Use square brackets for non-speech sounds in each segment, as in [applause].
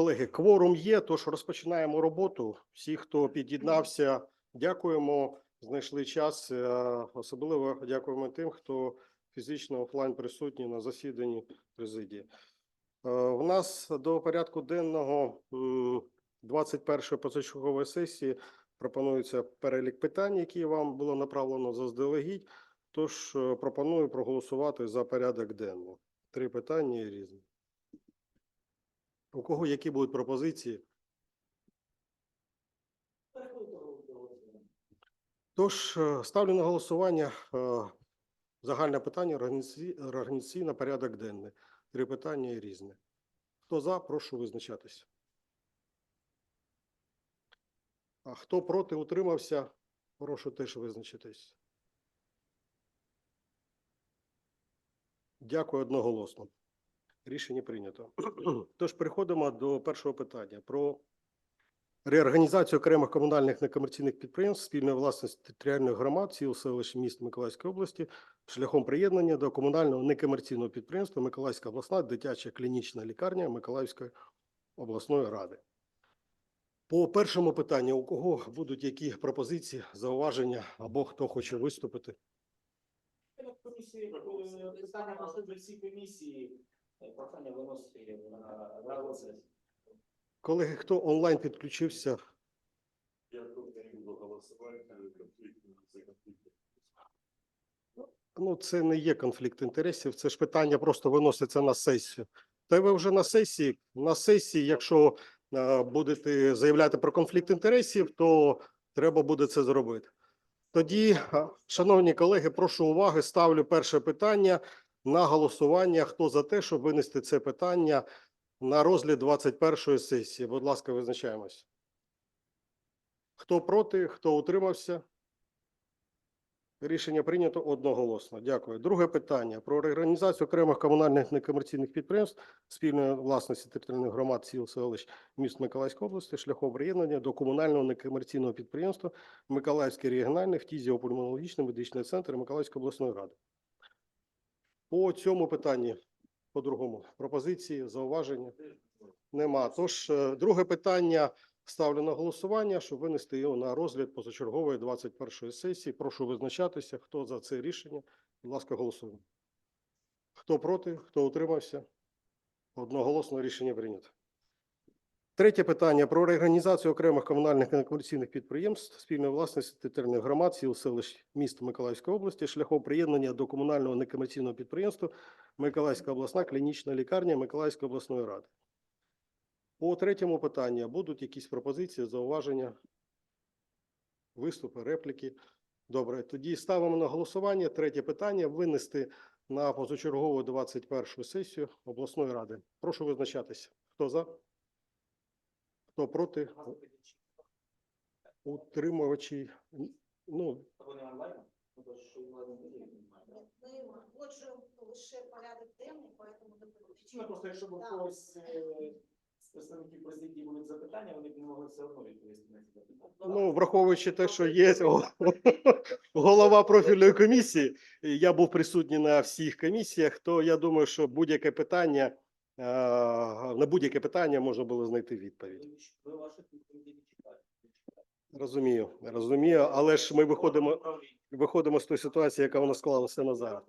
Колеги, кворум є, тож розпочинаємо роботу. Всі, хто під'єднався, дякуємо, знайшли час. Е, Особливо дякуємо тим, хто фізично офлайн присутній на засіданні президії. Е, У нас до порядку денного м, 21-ї позачергової сесії пропонується перелік питань, які вам було направлено заздалегідь. Тож е, пропоную проголосувати за порядок денний. Три питання різні. У кого які будуть пропозиції? Тож е, ставлю на голосування е, загальне питання організацій- організаційно порядок денний. Три питання і різне. Хто за, прошу визначатися. А хто проти утримався, прошу теж визначитись. Дякую одноголосно. Рішення прийнято. [clears throat] Тож переходимо до першого питання про реорганізацію окремих комунальних некомерційних підприємств спільної власності територіальних громад сіл селищ міст Миколаївської області шляхом приєднання до комунального некомерційного підприємства Миколаївська обласна дитяча клінічна лікарня Миколаївської обласної ради. По першому питанню, у кого будуть які пропозиції, зауваження або хто хоче виступити? Комісії питання пройшли всі комісії, прохання виносити на розгляд. Колеги, хто онлайн підключився, Я тут не буду голосувати, конфликт за конфликт. Ну, це не є конфлікт інтересів, це ж питання просто виноситься на сесію. Та ви вже на сесії, на сесії, якщо е, будете заявляти про конфлікт інтересів, то треба буде це зробити. Тоді, е, шановні колеги, прошу уваги, ставлю перше питання на голосування. Хто за те, щоб винести це питання на розгляд 21-ї сесії? Будь ласка, визначаємось. Хто проти, хто утримався? Рішення прийнято одноголосно. Дякую. Друге питання про реорганізацію окремих комунальних некомерційних підприємств спільної власності територіальних громад сіл селищ міст Миколаївської області шляхом приєднання до комунального некомерційного підприємства Миколаївський регіональний фтізіопульмонологічний медичний центр Миколаївської обласної ради. По цьому питанні, по-другому, пропозиції, зауваження нема. Тож, е, друге питання ставлю на голосування, щоб винести його на розгляд позачергової 21-ї сесії. Прошу визначатися, хто за це рішення. Будь ласка, голосуємо. Хто проти, хто утримався? Одноголосно рішення прийнято. Третє питання про реорганізацію окремих комунальних некомерційних підприємств спільної власності територіальних громад сіл селищ міст Миколаївської області шляхом приєднання до комунального некомерційного підприємства Миколаївська обласна клінічна лікарня Миколаївської обласної ради. По третьому питанню будуть якісь пропозиції, зауваження, виступи, репліки. Добре, тоді ставимо на голосування. Третє питання винести на позачергову 21 сесію обласної ради. Прошу визначатися. Хто за? Хто проти? Утримувачі? Ну, Вони онлайн? Ну, то що онлайн не є, немає. Мы погоджуємо лише порядок денний, поэтому Ну, просто якщо б у когось е, з представників президії будуть запитання, вони б не могли все одно відповісти на ці запитання. ну враховуючи те, що є [laughs] голова профільної комісії, і я був присутній на всіх комісіях, то я думаю, що будь-яке питання, на будь-яке питання можна було знайти відповідь. Ви ваших відповідей. Розумію, розумію, але ж ми виходимо, виходимо з тої ситуації, яка у нас склалася на зараз.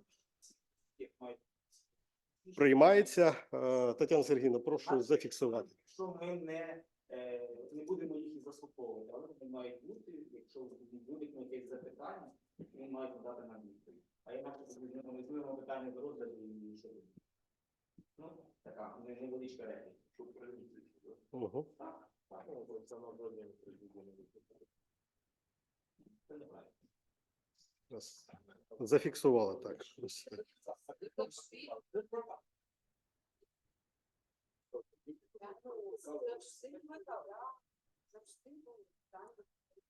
Приймається. Е, Тетяна Сергійовна, прошу зафіксувати. Якщо ми не, е, не будемо їх заслуховувати, але вони мають бути, якщо будуть якісь запитання, вони мають надати нам відповідь. А інакше ми монетуємо питання до розгляду і що. Ну, така не- невеличка репліка. Щоб перемістити, да? Угу. Так, так. Ну, це на день президії. Це неправильно. Зафіксували так.